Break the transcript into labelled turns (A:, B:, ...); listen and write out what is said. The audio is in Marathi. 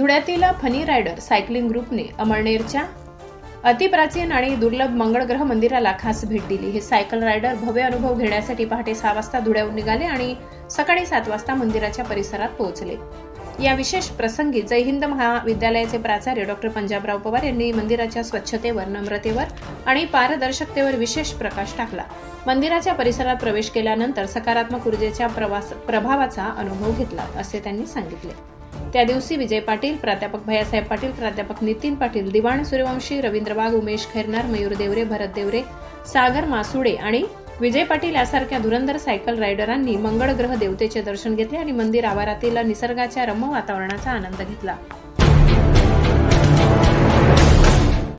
A: धुळ्यातील फनी रायडर सायकलिंग ग्रुपने अमळनेरच्या अतिप्राचीन आणि दुर्लभ मंगळग्रह मंदिराला खास भेट दिली. हे सायकल रायडर भव्य अनुभव घेण्यासाठी पहाटे सहा वाजता धुळ्याहून निघाले आणि सकाळी सात वाजता मंदिराच्या परिसरात पोहोचले. या विशेष प्रसंगी जय हिंद महाविद्यालयाचे प्राचार्य डॉक्टर पंजाबराव पवार यांनी मंदिराच्या स्वच्छतेवर नम्रतेवर आणि पारदर्शकतेवर विशेष प्रकाश टाकला. मंदिराच्या परिसरात प्रवेश केल्यानंतर सकारात्मक ऊर्जेच्या प्रवास प्रभावाचा अनुभव घेतला असे त्यांनी सांगितले. त्या दिवशी विजय पाटील प्राध्यापक भैयासाहेब पाटील प्राध्यापक नितीन पाटील दिवाण सूर्यवंशी रवींद्र वाघ उमेश खैरनार मयूर देवरे भरत देवरे सागर मासुडे आणि विजय पाटील यासारख्या धुरंधर सायकल रायडरांनी मंगळ ग्रह देवतेचे दर्शन घेतले आणि मंदिर आवारातील निसर्गाच्या रम्य वातावरणाचा आनंद घेतला.